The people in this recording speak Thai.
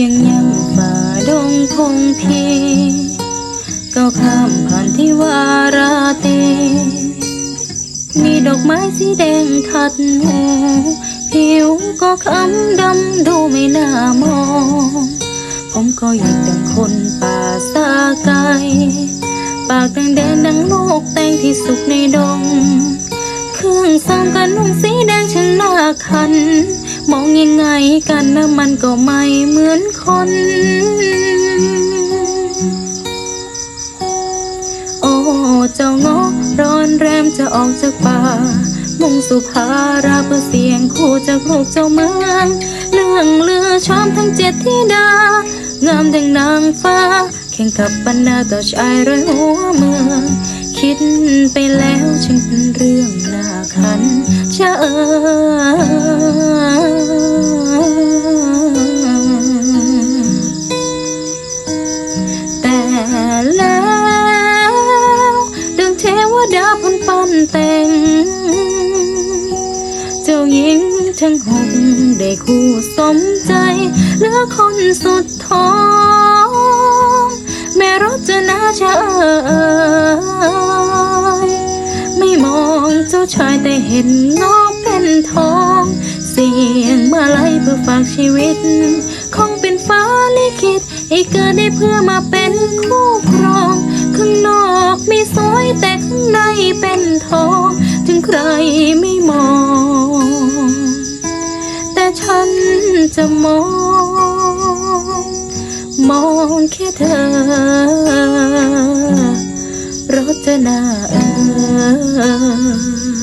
ยังยังฝ่าดงพงพีก้าวข้ามผ่านที่วาราตีมีดอกไม้สีแดงทัดหูผิวก็คล้ำดำดูไม่น่ามอง ผมก็หยิกดังคนป่าสาไกลปากดังแดนดังโลกแตงที่สุกในดง เครื่องสร้างกันนุ่งสีแดงช่างน่าคัน มองยังไงกันนะมันก็ไม่เหมือนคน โอ้เจ้าเงาะร้อนแรมจะออกจากป่า มุ่งสุภาราเพื่อเสียงคู่จากลูกเจ้าเมือง เรื่องเลือชอมทั้งเจ็ดธิดา งามดังนางฟ้าแข่งกับบรรดาต่อชายร้อยหัวเมือง คิดไปแล้วจึงเป็นเรื่องน่าขันจะเออาพันปันแต่ง เจ้าหญิงทั้งหกได้คู่สมใจเหลือคนสุดท้องแม่รจนาจะเอยไม่มองเจ้าชายแต่เห็นน้องเป็นทอง เสียงมาไล่เพื่อฝากชีวิต คงเป็นฟ้าลิขิตให้เกิดได้เพื่อมาเป็นคู่ ท้องถึงใครไม่มอง แต่ฉันจะมอง มองแค่เธอเราจะนาเออ